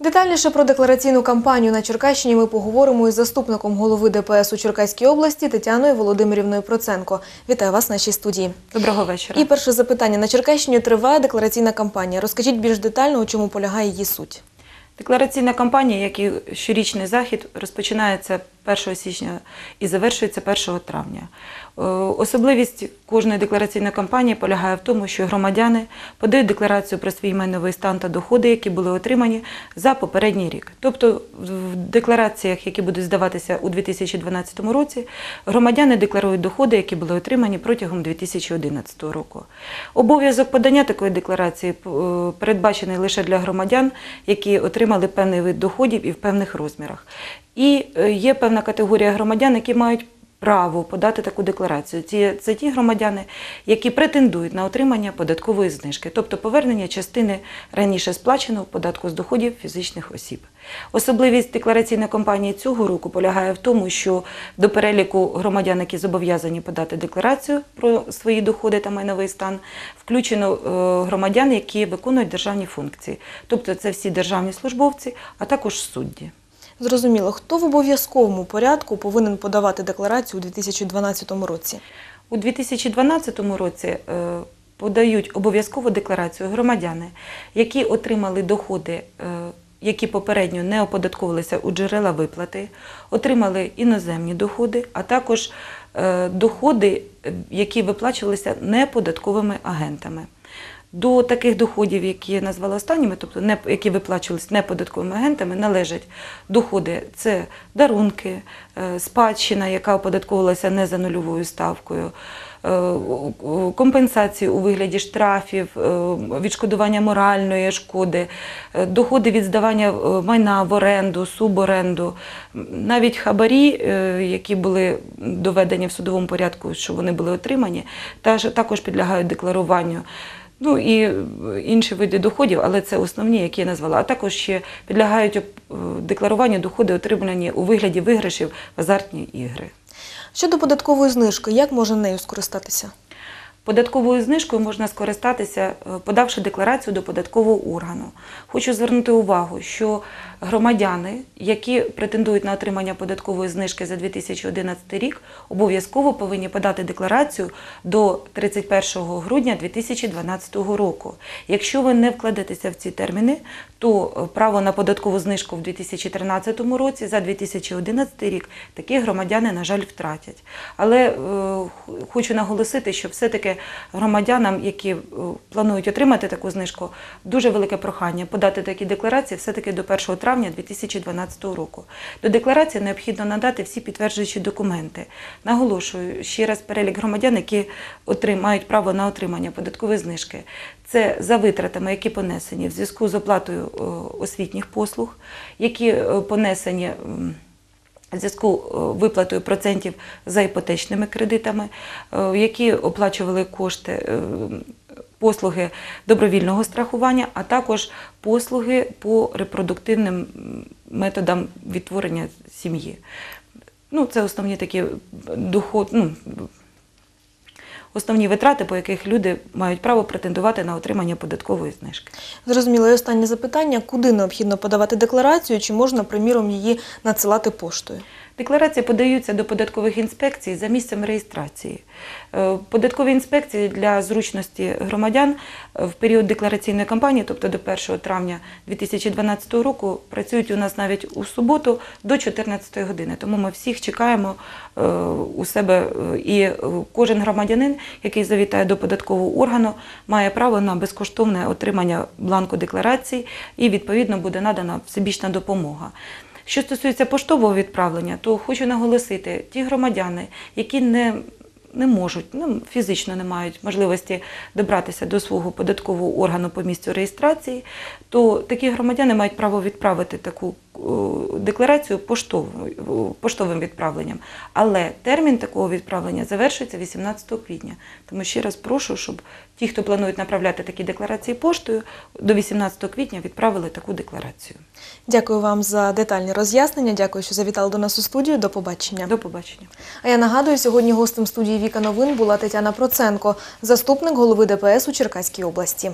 Детальніше про деклараційну кампанію на Черкащині ми поговоримо із заступником голови ДПС у Черкаській області Тетяною Володимирівною Проценко. Вітаю вас в нашій студії. Доброго вечора. І перше запитання. На Черкащині триває деклараційна кампанія. Розкажіть більш детально, у чому полягає її суть. Деклараційна кампанія, як і щорічний захід, розпочинається 1 січня і завершується 1 травня. Е, Особливість кожної деклараційної кампанії полягає в тому, що громадяни подають декларацію про свій майновий стан та доходи, які були отримані за попередній рік. Тобто в деклараціях, які будуть здаватися у 2012 році, громадяни декларують доходи, які були отримані протягом 2011 року. Обов'язок подання такої декларації е, передбачений лише для громадян, які отримали певний вид доходів і в певних розмірах. І е, є певна категорія громадян, які мають право подати таку декларацію. Ці, це ті громадяни, які претендують на отримання податкової знижки, тобто повернення частини раніше сплаченого податку з доходів фізичних осіб. Особливість деклараційної кампанії цього року полягає в тому, що до переліку громадян, які зобов'язані подати декларацію про свої доходи та майновий стан, включено е, громадян, які виконують державні функції, тобто це всі державні службовці, а також судді. Зрозуміло, хто в обов'язковому порядку повинен подавати декларацію у 2012 році? У 2012 році е, подають обов'язкову декларацію громадяни, які отримали доходи, е, які попередньо не оподатковувалися у джерела виплати, отримали іноземні доходи, а також е, доходи, які виплачувалися неподатковими агентами. До таких доходів, які я назвала останніми, тобто не, які виплачувалися неподатковими агентами, належать доходи це дарунки, е, спадщина, яка оподатковувалася не за нульовою ставкою, е, компенсації у вигляді штрафів, е, відшкодування моральної шкоди, доходи від здавання майна в оренду, суборенду, навіть хабарі, які були доведені в судовому порядку, що вони були отримані, також підлягають декларуванню. Ну і е, інші види доходів, але це основні, які я назвала. А також ще підлягають е, декларуванню доходи, отримані у вигляді виграшів в азартні ігри. Щодо податкової знижки, як можна нею скористатися? Податковою знижкою можна скористатися, е, подавши декларацію до податкового органу. Хочу звернути увагу, що громадяни, які претендують на отримання податкової знижки за 2011 рік, обов'язково повинні подати декларацію до 31 грудня 2012 року. Якщо ви не вкладетеся в ці терміни, то е, право на податкову знижку в 2013 році за 2011 рік такі громадяни, на жаль, втратять. Але е, хочу наголосити, що все-таки громадянам, які е, планують отримати таку знижку, дуже велике прохання подати такі декларації все-таки до 1 травня 2012 року. До декларації необхідно надати всі підтверджуючі документи. Наголошую ще раз перелік громадян, які мають право на отримання податкової знижки. Це за витратами, які понесені в зв'язку з оплатою е, освітніх послуг, які е, понесені. Зв'язку е, виплатою процентів за іпотечними кредитами, е, які оплачували кошти е, послуги добровільного страхування, а також послуги по репродуктивним методам відтворення сім'ї. Ну, це основні такі доход, ну, основні витрати, по яких люди мають право претендувати на отримання податкової знижки. Зрозуміло, і останнє запитання: куди необхідно подавати декларацію, чи можна, приміром, її надсилати поштою? Декларації подаються до податкових інспекцій за місцем реєстрації. Е, Податкові інспекції для зручності громадян е, в період деклараційної кампанії, тобто до 1 травня 2012 року, працюють у нас навіть у суботу до 14 години. Тому ми всіх чекаємо е, у себе і кожен громадянин, який завітає до податкового органу, має право на безкоштовне отримання бланку декларації і відповідно буде надана всебічна допомога. Що стосується поштового відправлення, то хочу наголосити, ті громадяни, які не, не можуть, ну, фізично не мають можливості добратися до свого податкового органу по місцю реєстрації, то такі громадяни мають право відправити таку декларацію поштовою- поштовим відправленням. Але термін такого відправлення завершується 18 квітня. Тому ще раз прошу, щоб ті, хто планують направляти такі декларації поштою, до 18 квітня відправили таку декларацію. Дякую вам за детальні роз'яснення. Дякую, що завітали до нас у студію. До побачення. До побачення. А я нагадую, сьогодні гостем студії Віка Новин була Тетяна Проценко, заступник голови ДПС у Черкаській області.